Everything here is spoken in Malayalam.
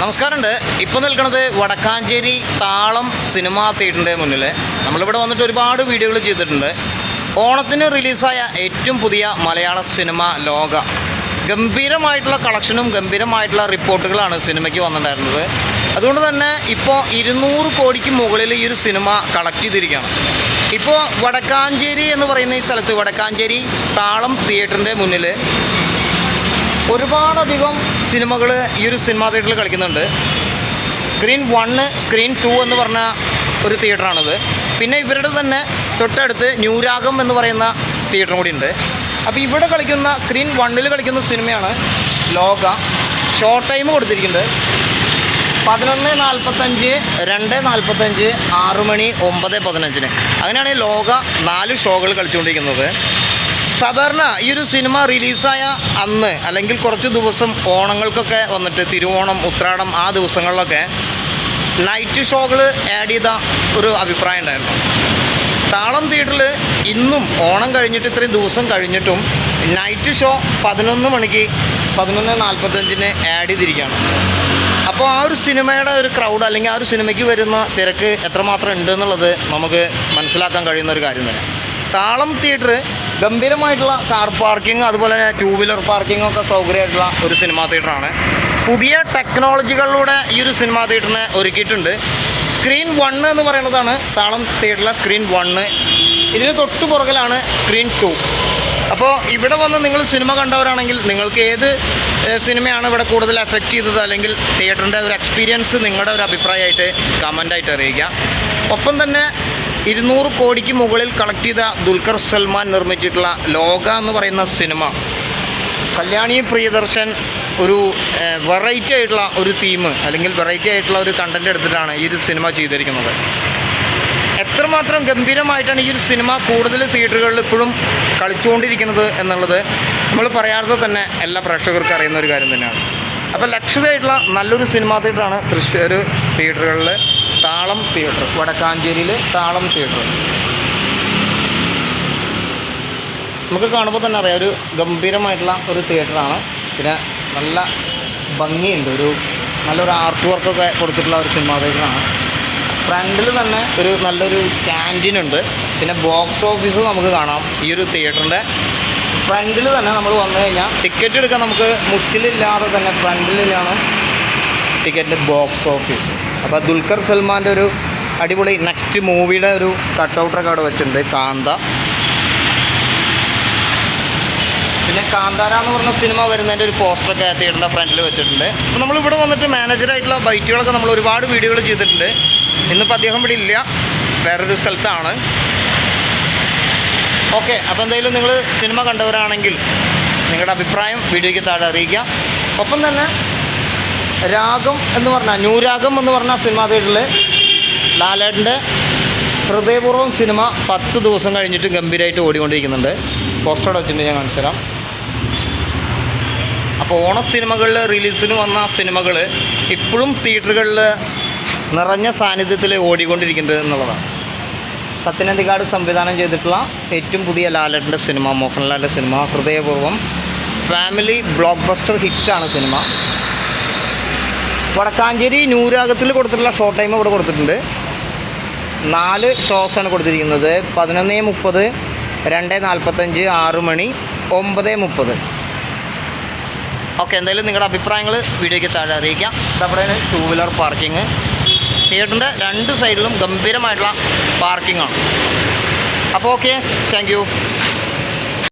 നമസ്കാരമുണ്ട്. ഇപ്പോൾ നിൽക്കുന്നത് വടക്കാഞ്ചേരി താളം സിനിമാ തിയേറ്ററിന്റെ മുന്നിൽ നമ്മളിവിടെ വന്നിട്ട് ഒരുപാട് വീഡിയോകൾ ചെയ്തിട്ടുണ്ട്. ഓണത്തിന് റിലീസായ ഏറ്റവും പുതിയ മലയാള സിനിമ ലോക. ഗംഭീരമായിട്ടുള്ള കളക്ഷനും ഗംഭീരമായിട്ടുള്ള റിപ്പോർട്ടുകളാണ് സിനിമയ്ക്ക് വന്നിട്ടുണ്ടായിരുന്നത്. അതുകൊണ്ട് തന്നെ ഇപ്പോൾ ഇരുന്നൂറ് കോടിക്ക് മുകളിൽ ഈ ഒരു സിനിമ കളക്ട് ചെയ്തിരിക്കുകയാണ്. ഇപ്പോൾ വടക്കാഞ്ചേരി എന്ന് പറയുന്ന ഈ സ്ഥലത്ത് വടക്കാഞ്ചേരി താളം തിയേറ്ററിന്റെ മുന്നിൽ ഒരുപാടധികം സിനിമകൾ ഈ ഒരു സിനിമാ തിയേറ്ററിൽ കളിക്കുന്നുണ്ട്. സ്ക്രീൻ വണ്ണ് സ്ക്രീൻ ടു എന്ന് പറഞ്ഞ ഒരു തിയേറ്ററാണിത്. പിന്നെ ഇവരുടെ തന്നെ തൊട്ടടുത്ത് ന്യൂരാഗം എന്ന് പറയുന്ന തിയേറ്ററും കൂടി ഉണ്ട് അപ്പോൾ ഇവിടെ കളിക്കുന്ന സ്ക്രീൻ വണ്ണിൽ കളിക്കുന്ന സിനിമയാണ് ലോക. ഷോർട്ട് ടൈം കൊടുത്തിരിക്കുന്നുണ്ട്. പതിനൊന്ന് നാൽപ്പത്തഞ്ച് രണ്ട് നാൽപ്പത്തഞ്ച് ആറ് മണി ഒമ്പത് പതിനഞ്ചിന്. അങ്ങനെയാണ് ലോക നാല് ഷോകൾ കളിച്ചുകൊണ്ടിരിക്കുന്നത്. സാധാരണ ഈ ഒരു സിനിമ റിലീസായ അന്ന് അല്ലെങ്കിൽ കുറച്ച് ദിവസം ഓണങ്ങൾക്കൊക്കെ വന്നിട്ട് തിരുവോണം ഉത്രാടം ആ ദിവസങ്ങളിലൊക്കെ നൈറ്റ് ഷോകൾ ആഡ് ചെയ്ത ഒരു അഭിപ്രായം ഉണ്ടായിരുന്നു. താളം തിയേറ്ററിൽ ഇന്നും ഓണം കഴിഞ്ഞിട്ട് ഇത്രയും ദിവസം കഴിഞ്ഞിട്ടും നൈറ്റ് ഷോ പതിനൊന്ന് മണിക്ക് പതിനൊന്ന് നാൽപ്പത്തഞ്ചിന് ആഡ് ചെയ്തിരിക്കുകയാണ്. അപ്പോൾ ആ ഒരു സിനിമയുടെ ഒരു ക്രൗഡ് അല്ലെങ്കിൽ ആ ഒരു സിനിമയ്ക്ക് വരുന്ന തിരക്ക് എത്രമാത്രം ഉണ്ട് എന്നുള്ളത് നമുക്ക് മനസ്സിലാക്കാൻ കഴിയുന്ന ഒരു കാര്യം തന്നെ. താളം തിയേറ്റർ ഗംഭീരമായിട്ടുള്ള കാർ പാർക്കിംഗ് അതുപോലെ ടൂ വീലർ പാർക്കിംഗ് ഒക്കെ സൗകര്യമായിട്ടുള്ള ഒരു സിനിമാ തിയേറ്ററാണ് പുതിയ ടെക്നോളജികളിലൂടെ ഈ ഒരു സിനിമാ തിയേറ്ററിനെ ഒരുക്കിയിട്ടുണ്ട്. സ്ക്രീൻ വണ്ണ് എന്ന് പറയുന്നതാണ് താളം തിയേറ്ററിലെ സ്ക്രീൻ വണ്ണ് ഇതിന് തൊട്ടു പുറകിലാണ് സ്ക്രീൻ ടു അപ്പോൾ ഇവിടെ വന്ന് നിങ്ങൾ സിനിമ കണ്ടവരാണെങ്കിൽ നിങ്ങൾക്ക് ഏത് സിനിമയാണ് ഇവിടെ കൂടുതൽ എഫക്റ്റ് ചെയ്തത്? അല്ലെങ്കിൽ തിയേറ്ററിന്റെ ഒരു എക്സ്പീരിയൻസ് നിങ്ങളുടെ ഒരു അഭിപ്രായമായിട്ട് കമന്റായിട്ട് അറിയിക്കുക. ഒപ്പം തന്നെ ഇരുന്നൂറ് കോടിക്ക് മുകളിൽ കളക്ട് ചെയ്ത ദുൽഖർ സൽമാൻ നിർമ്മിച്ചിട്ടുള്ള ലോക എന്ന് പറയുന്ന സിനിമ. കല്യാണി പ്രിയദർശൻ ഒരു വെറൈറ്റി ആയിട്ടുള്ള ഒരു തീം അല്ലെങ്കിൽ വെറൈറ്റി ആയിട്ടുള്ള ഒരു കണ്ടന്റ് എടുത്തിട്ടാണ് ഈ ഒരു സിനിമ ചെയ്തിരിക്കുന്നത്. എത്രമാത്രം ഗംഭീരമായിട്ടാണ് ഈ ഒരു സിനിമ കൂടുതൽ തിയേറ്ററുകളിൽ ഇപ്പോഴും കളിച്ചുകൊണ്ടിരിക്കുന്നത് എന്നുള്ളത് നമ്മൾ പറയാതെ തന്നെ എല്ലാ പ്രേക്ഷകർക്കും അറിയുന്ന ഒരു കാര്യം തന്നെയാണ്. അപ്പോൾ ലക്ഷറി ആയിട്ടുള്ള നല്ലൊരു സിനിമ തിയേറ്ററാണ് തൃശ്ശൂർ തിയേറ്ററുകളിൽ താളം തിയേറ്റർ വടക്കാഞ്ചേരിയിലെ താളം തിയേറ്റർ നമുക്ക് കാണുമ്പോൾ തന്നെ അറിയാം ഒരു ഗംഭീരമായിട്ടുള്ള ഒരു തിയേറ്ററാണ് പിന്നെ നല്ല ഭംഗിയുണ്ട്. ഒരു നല്ലൊരു ആർട്ട് വർക്കൊക്കെ കൊടുത്തിട്ടുള്ള ഒരു സിനിമാ തിയേറ്ററാണ് ഫ്രണ്ടിൽ തന്നെ ഒരു നല്ലൊരു ക്യാന്റീൻ ഉണ്ട്. പിന്നെ ബോക്സ് ഓഫീസ് നമുക്ക് കാണാം ഈ ഒരു തിയേറ്ററിന്റെ ഫ്രണ്ടിൽ തന്നെ നമ്മൾ വന്നു കഴിഞ്ഞാൽ ടിക്കറ്റ് എടുക്കാൻ നമുക്ക് മുഷ്ടിലില്ലാതെ തന്നെ ഫ്രണ്ടിലാണ് ടിക്കറ്റിന്റെ ബോക്സ് ഓഫീസ് അപ്പോൾ ദുൽഖർ സൽമാന്റെ ഒരു അടിപൊളി നെക്സ്റ്റ് മൂവിയുടെ ഒരു കട്ടൗട്ടൊക്കെ അവിടെ വെച്ചിട്ടുണ്ട് കാന്ത. പിന്നെ കാന്താര എന്ന് പറഞ്ഞ സിനിമ വരുന്നതിന്റെ ഒരു പോസ്റ്ററൊക്കെ തിയേറ്ററിന്റെ ഫ്രണ്ടിൽ വെച്ചിട്ടുണ്ട്. അപ്പോൾ നമ്മളിവിടെ വന്നിട്ട് മാനേജറായിട്ടുള്ള ബൈറ്റുകളൊക്കെ നമ്മൾ ഒരുപാട് വീഡിയോകൾ ചെയ്തിട്ടുണ്ട്. ഇന്നിപ്പോൾ അദ്ദേഹം ഇവിടെ ഇല്ല വേറൊരു സ്ഥലത്താണ്. ഓക്കെ അപ്പോൾ എന്തായാലും നിങ്ങൾ സിനിമ കണ്ടവരാണെങ്കിൽ നിങ്ങളുടെ അഭിപ്രായം വീഡിയോയ്ക്ക് താഴെ അറിയിക്കുക. ഒപ്പം തന്നെ രാഗം എന്ന് പറഞ്ഞാൽ ന്യൂരാഗം എന്ന് പറഞ്ഞ സിനിമ തിയേറ്ററിൽ ലാലേട്ടന്റെ ഹൃദയപൂർവം സിനിമ പത്ത് ദിവസം കഴിഞ്ഞിട്ട് ഗംഭീരമായിട്ട് ഓടിക്കൊണ്ടിരിക്കുന്നുണ്ട്. പോസ്റ്റർ വെച്ചിട്ടുണ്ട് ഞാൻ കാണിച്ചു തരാം. അപ്പോൾ ഓണ സിനിമകളിൽ റിലീസിന് വന്ന സിനിമകൾ ഇപ്പോഴും തിയേറ്ററുകളിൽ നിറഞ്ഞ സാന്നിധ്യത്തിൽ ഓടിക്കൊണ്ടിരിക്കുന്നത് എന്നുള്ളതാണ്. സത്യനന്ദിക്കാട് സംവിധാനം ചെയ്തിട്ടുള്ള ഏറ്റവും പുതിയ ലാലേട്ടന്റെ സിനിമ മോഹൻലാലിന്റെ സിനിമ ഹൃദയപൂർവം ഫാമിലി ബ്ലോക്ക് ബസ്റ്റർ ഹിറ്റാണ് സിനിമ. വടക്കാഞ്ചേരി ന്യൂരാഗത്തിൽ കൊടുത്തിട്ടുള്ള ഷോർട്ട് ടൈം ഇവിടെ കൊടുത്തിട്ടുണ്ട്. നാല് ഷോസാണ് കൊടുത്തിരിക്കുന്നത്. പതിനൊന്ന് മുപ്പത് രണ്ട് നാൽപ്പത്തഞ്ച് ആറ് മണി ഒമ്പത് മുപ്പത്. ഓക്കെ എന്തായാലും നിങ്ങളുടെ അഭിപ്രായങ്ങൾ വീഡിയോയ്ക്ക് താഴെ അറിയിക്കാം. ഇതവിടെയാണ് ടൂ വീലർ പാർക്കിംഗ് തിയേറ്ററിന്റെ രണ്ട് സൈഡിലും ഗംഭീരമായിട്ടുള്ള പാർക്കിംഗാണ് അപ്പോൾ ഓക്കെ താങ്ക്